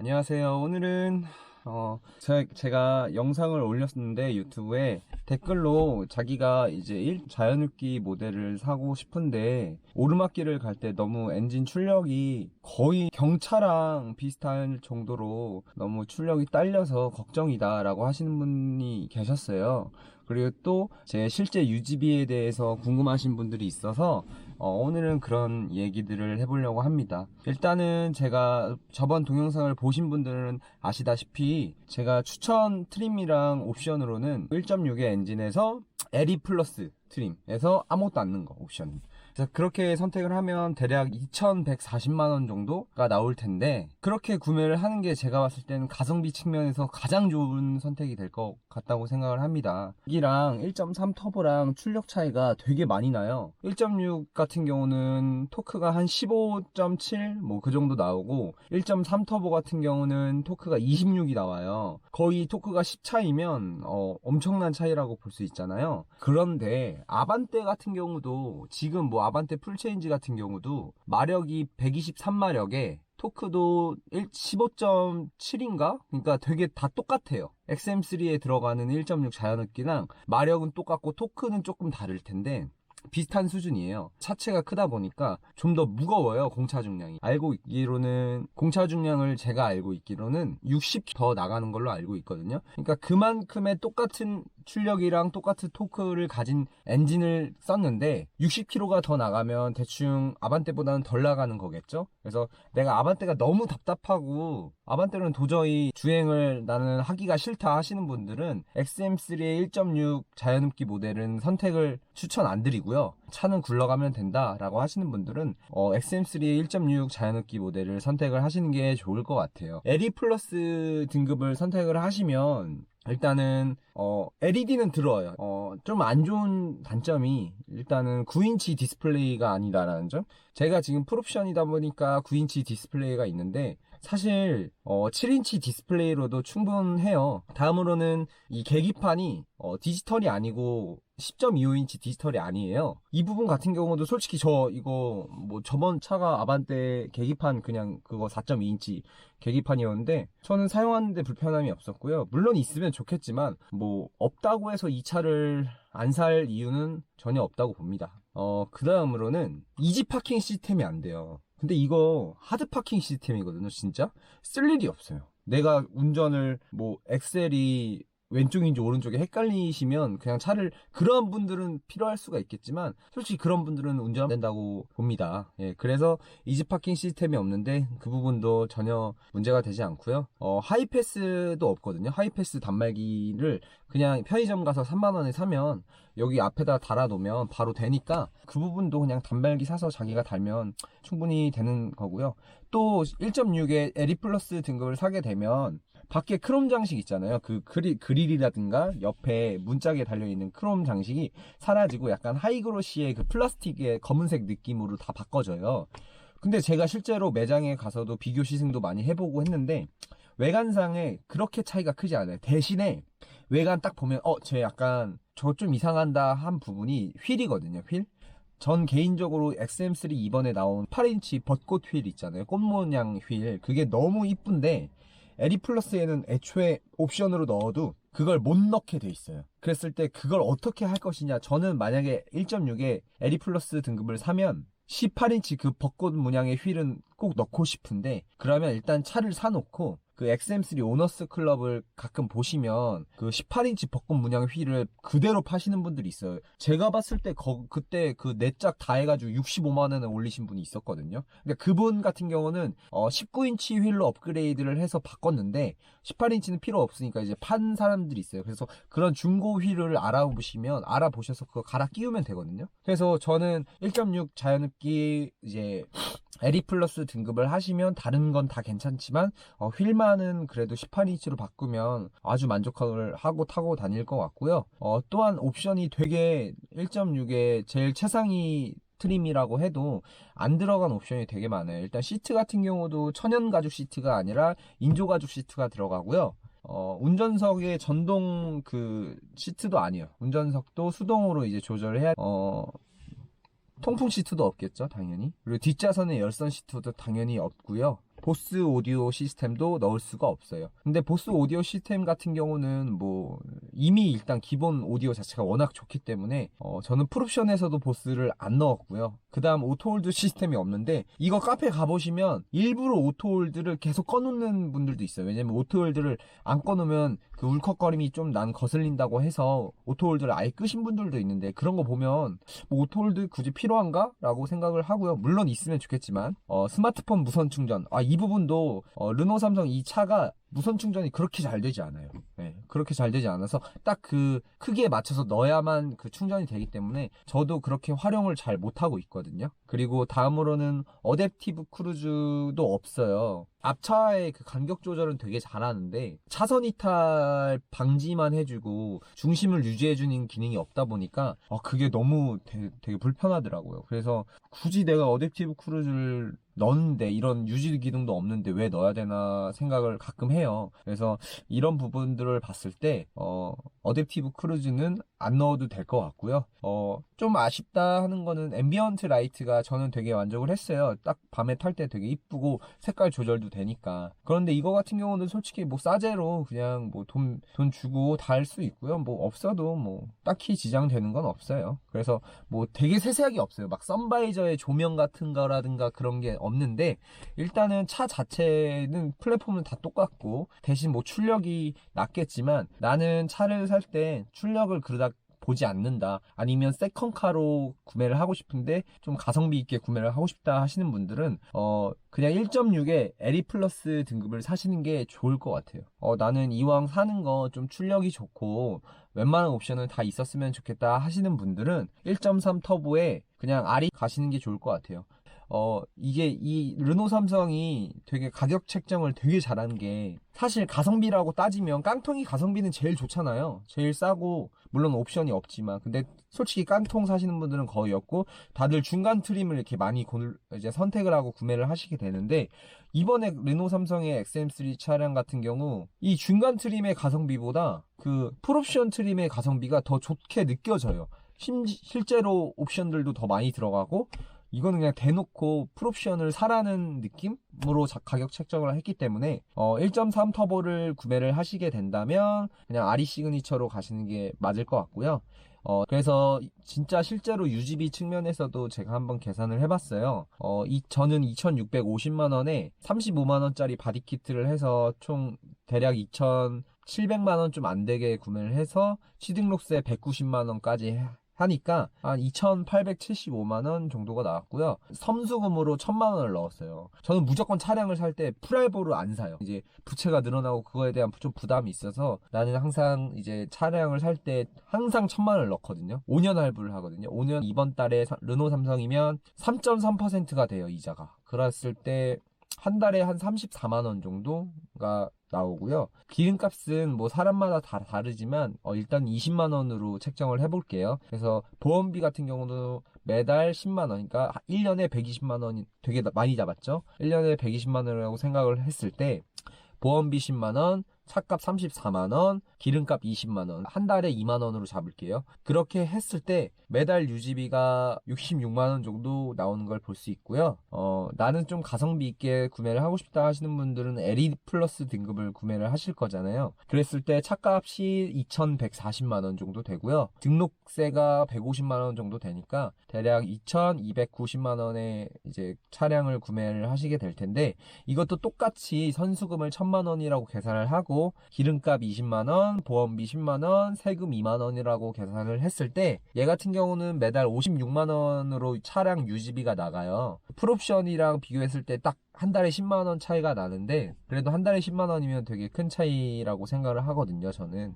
안녕하세요. 오늘은 어, 제, 제가 영상을 올렸었는데 유튜브에 댓글로 자기가 이제 일 자연흡기 모델을 사고 싶은데 오르막길을 갈 때 너무 엔진 출력이 거의 경차랑 비슷할 정도로 너무 출력이 딸려서 걱정이다 라고 하시는 분이 계셨어요. 그리고 또 제 실제 유지비에 대해서 궁금하신 분들이 있어서 어, 오늘은 그런 얘기들을 해보려고 합니다. 일단은 제가 저번 동영상을 보신 분들은 아시다시피 제가 추천 트림이랑 옵션으로는 1.6의 엔진에서 에리 플러스 트림에서 아무것도 안 넣은 거 옵션. 그래서 그렇게 선택을 하면 대략 2,140만 원 정도가 나올 텐데, 그렇게 구매를 하는 게 제가 봤을 때는 가성비 측면에서 가장 좋은 선택이 될 것 같다고 생각을 합니다. 이랑 1.3 터보랑 출력 차이가 되게 많이 나요. 1.6 같은 경우는 토크가 한 15.7? 뭐 그 정도 나오고, 1.3 터보 같은 경우는 토크가 26이 나와요. 거의 토크가 10 차이면, 어, 엄청난 차이라고 볼 수 있잖아요. 그런데, 아반떼 같은 경우도 지금 뭐 아반떼 풀체인지 같은 경우도 마력이 123마력에 토크도 15.7인가? 그러니까 되게 다 똑같아요. XM3에 들어가는 1.6 자연흡기랑 마력은 똑같고 토크는 조금 다를 텐데 비슷한 수준이에요. 차체가 크다 보니까 좀 더 무거워요, 공차 중량이. 알고 있기로는, 공차 중량을 제가 알고 있기로는 60 더 나가는 걸로 알고 있거든요. 그러니까 그만큼의 똑같은 출력이랑 똑같은 토크를 가진 엔진을 썼는데 60km가 더 나가면 대충 아반떼보다는 덜 나가는 거겠죠? 그래서 내가 아반떼가 너무 답답하고 아반떼는 도저히 주행을 나는 하기가 싫다 하시는 분들은 XM3의 1.6 자연흡기 모델은 선택을 추천 안 드리고요. 차는 굴러가면 된다라고 하시는 분들은 어, XM3의 1.6 자연흡기 모델을 선택을 하시는 게 좋을 것 같아요. LE 플러스 등급을 선택을 하시면 일단은 어 LED는 들어요. 어 좀 안 좋은 단점이 일단은 9인치 디스플레이가 아니다라는 점. 제가 지금 풀옵션이다 보니까 9인치 디스플레이가 있는데 사실 어 7인치 디스플레이로도 충분해요. 다음으로는 이 계기판이 어 디지털이 아니고 10.25인치 디지털이 아니에요. 이 부분 같은 경우도 솔직히 저 이거 뭐 저번 차가 아반떼 계기판 그냥 그거 4.2인치 계기판이었는데 저는 사용하는데 불편함이 없었고요. 물론 있으면 좋겠지만 뭐 없다고 해서 이 차를 안 살 이유는 전혀 없다고 봅니다. 어, 그 다음으로는 이지 파킹 시스템이 안 돼요. 근데 이거 하드 파킹 시스템이거든요, 진짜. 쓸 일이 없어요. 내가 운전을 뭐 엑셀이 왼쪽인지 오른쪽에 헷갈리시면 그냥 차를 그런 분들은 필요할 수가 있겠지만 솔직히 그런 분들은 운전 안 된다고 봅니다. 예, 그래서 이지 파킹 시스템이 없는데 그 부분도 전혀 문제가 되지 않고요. 어, 하이패스도 없거든요. 하이패스 단말기를 그냥 편의점 가서 3만 원에 사면 여기 앞에다 달아 놓으면 바로 되니까 그 부분도 그냥 단말기 사서 자기가 달면 충분히 되는 거고요. 또 1.6의 에리 플러스 등급을 사게 되면 밖에 크롬 장식 있잖아요. 그 그리, 그릴이라든가 옆에 문짝에 달려있는 크롬 장식이 사라지고 약간 하이그로시의 그 플라스틱의 검은색 느낌으로 다 바꿔져요. 근데 제가 실제로 매장에 가서도 비교 시승도 많이 해보고 했는데 외관상에 그렇게 차이가 크지 않아요. 대신에 외관 딱 보면 어, 쟤 약간 저 좀 이상한다 한 부분이 휠이거든요. 휠. 전 개인적으로 XM3 이번에 나온 8인치 벚꽃 휠 있잖아요. 꽃 모양 휠. 그게 너무 이쁜데 에리 플러스에는 애초에 옵션으로 넣어도 그걸 못 넣게 돼 있어요. 그랬을 때 그걸 어떻게 할 것이냐. 저는 만약에 1.6에 에리 플러스 등급을 사면 18인치 그 벚꽃 문양의 휠은 꼭 넣고 싶은데 그러면 일단 차를 사놓고 그 XM3 오너스 클럽을 가끔 보시면 그 18인치 벚꽃 문양 휠을 그대로 파시는 분들이 있어요. 제가 봤을 때 거, 그때 그 넷짝 다 해가지고 65만 원에 올리신 분이 있었거든요. 근데 그분 같은 경우는 어 19인치 휠로 업그레이드를 해서 바꿨는데 18인치는 필요 없으니까 이제 판 사람들이 있어요. 그래서 그런 중고 휠을 알아보시면 알아보셔서 그거 갈아 끼우면 되거든요. 그래서 저는 1.6 자연흡기 이제 에리 플러스 등급을 하시면 다른 건 다 괜찮지만 어, 휠만 은 그래도 18인치로 바꾸면 아주 만족을 하고 타고 다닐 것 같고요. 어, 또한 옵션이 되게 1.6의 제일 최상위 트림이라고 해도 안 들어간 옵션이 되게 많아요. 일단 시트 같은 경우도 천연 가죽 시트가 아니라 인조 가죽 시트가 들어가고요. 어, 운전석에 전동 그 시트도 아니에요. 운전석도 수동으로 이제 조절을 해야, 어, 통풍 시트도 없겠죠, 당연히. 그리고 뒷좌석에 열선 시트도 당연히 없고요. 보스 오디오 시스템도 넣을 수가 없어요. 근데 보스 오디오 시스템 같은 경우는 뭐 이미 일단 기본 오디오 자체가 워낙 좋기 때문에 어, 저는 풀옵션에서도 보스를 안 넣었고요. 그 다음 오토홀드 시스템이 없는데 이거 카페 가보시면 일부러 오토홀드를 계속 꺼놓는 분들도 있어요. 왜냐면 오토홀드를 안 꺼놓으면 그 울컥거림이 좀 난 거슬린다고 해서 오토홀드를 아예 끄신 분들도 있는데 그런 거 보면 뭐 오토홀드 굳이 필요한가? 라고 생각을 하고요. 물론 있으면 좋겠지만 어, 스마트폰 무선 충전 아, 이 부분도 어, 르노 삼성 이 차가 무선 충전이 그렇게 잘 되지 않아요. 네, 그렇게 잘 되지 않아서 딱 그 크기에 맞춰서 넣어야만 그 충전이 되기 때문에 저도 그렇게 활용을 잘 못하고 있거든요. 그리고 다음으로는 어댑티브 크루즈도 없어요. 앞차의 그 간격 조절은 되게 잘하는데 차선 이탈 방지만 해주고 중심을 유지해주는 기능이 없다 보니까 어, 그게 너무 되게, 되게 불편하더라고요. 그래서 굳이 내가 어댑티브 크루즈를 넣는데 이런 유지 기능도 없는데 왜 넣어야 되나 생각을 가끔 해 요. 그래서 이런 부분들을 봤을 때 어, 어댑티브 크루즈는 안 넣어도 될 것 같고요. 어, 좀 아쉽다 하는 거는 앰비언트 라이트가 저는 되게 만족을 했어요. 딱 밤에 탈 때 되게 이쁘고 색깔 조절도 되니까. 그런데 이거 같은 경우는 솔직히 뭐 싸제로 그냥 뭐 돈 돈 주고 달수 있고요. 뭐 없어도 뭐 딱히 지장되는 건 없어요. 그래서 뭐 되게 세세하게 없어요. 막 선바이저의 조명 같은 거라든가 그런 게 없는데 일단은 차 자체는 플랫폼은 다 똑같고 대신 뭐 출력이 낮겠지만 나는 차를 살 때 출력을 그러다 보지 않는다. 아니면 세컨카로 구매를 하고 싶은데 좀 가성비 있게 구매를 하고 싶다 하시는 분들은 어 그냥 1.6에 에리 플러스 등급을 사시는 게 좋을 것 같아요. 어 나는 이왕 사는 거 좀 출력이 좋고 웬만한 옵션은 다 있었으면 좋겠다 하시는 분들은 1.3 터보에 그냥 R이 가시는 게 좋을 것 같아요. 어, 이게 이 르노 삼성이 되게 가격 책정을 되게 잘한 게 사실 가성비라고 따지면 깡통이 가성비는 제일 좋잖아요. 제일 싸고 물론 옵션이 없지만 근데 솔직히 깡통 사시는 분들은 거의 없고 다들 중간 트림을 이렇게 많이 고, 이제 선택을 하고 구매를 하시게 되는데 이번에 르노 삼성의 XM3 차량 같은 경우 이 중간 트림의 가성비보다 그 풀옵션 트림의 가성비가 더 좋게 느껴져요. 심, 실제로 옵션들도 더 많이 들어가고 이거는 그냥 대놓고 풀옵션을 사라는 느낌으로 자- 가격 책정을 했기 때문에 어, 1.3 터보를 구매를 하시게 된다면 그냥 아리 시그니처로 가시는 게 맞을 것 같고요. 어, 그래서 진짜 실제로 유지비 측면에서도 제가 한번 계산을 해봤어요. 어, 이, 저는 2,650만 원에 35만 원짜리 바디 키트를 해서 총 대략 2,700만 원 좀 안 되게 구매를 해서 취등록세 190만 원까지 하니까 한 2,875만 원 정도가 나왔고요. 섬수금으로 1,000만 원을 넣었어요. 저는 무조건 차량을 살때 프랄보를 안 사요. 이제 부채가 늘어나고 그거에 대한 좀 부담이 있어서 나는 항상 이제 차량을 살 때 항상 1,000만 원을 넣거든요. 5년 할부를 하거든요. 5년 이번 달에 사- 르노 삼성이면 3.3%가 돼요, 이자가. 그랬을 때 한 달에 한 34만 원 정도가 나오고요. 기름값은 뭐 사람마다 다 다르지만 어, 일단 20만 원으로 책정을 해볼게요. 그래서 보험비 같은 경우도 매달 10만 원, 그러니까 1년에 120만 원이 되게 나- 많이 잡았죠. 1년에 120만 원이라고 생각을 했을 때 보험비 10만 원, 차값 34만 원, 기름값 20만 원, 한 달에 2만 원으로 잡을게요. 그렇게 했을 때 매달 유지비가 66만 원 정도 나오는 걸 볼 수 있고요. 어, 나는 좀 가성비 있게 구매를 하고 싶다 하시는 분들은 LED 플러스 등급을 구매를 하실 거잖아요. 그랬을 때 차값이 2,140만 원 정도 되고요. 등록세가 150만 원 정도 되니까 대략 2,290만 원에 이제 차량을 구매를 하시게 될 텐데 이것도 똑같이 선수금을 1,000만 원이라고 계산을 하고 기름값 20만 원, 보험비 10만 원, 세금 2만 원이라고 계산을 했을 때 얘 같은 경우는 매달 56만 원으로 차량 유지비가 나가요. 풀옵션이랑 비교했을 때 딱 한 달에 10만 원 차이가 나는데 그래도 한 달에 10만 원이면 되게 큰 차이라고 생각을 하거든요, 저는.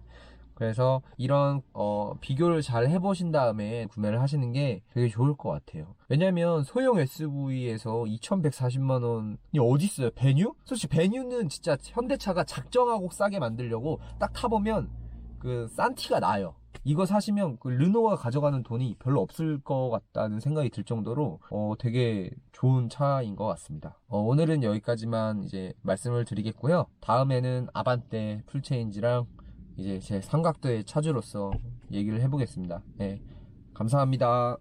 그래서 이런 어, 비교를 잘 해보신 다음에 구매를 하시는 게 되게 좋을 것 같아요. 왜냐면 소형 SUV에서 2,140만 원이 어디 있어요? 베뉴? 솔직히 베뉴는 진짜 현대차가 작정하고 싸게 만들려고 딱 타보면 그 싼 티가 나요. 이거 사시면 그 르노가 가져가는 돈이 별로 없을 것 같다는 생각이 들 정도로 어, 되게 좋은 차인 것 같습니다. 어, 오늘은 여기까지만 이제 말씀을 드리겠고요. 다음에는 아반떼 풀체인지랑 이제 제 삼각도의 차주로서 얘기를 해보겠습니다. 네, 감사합니다.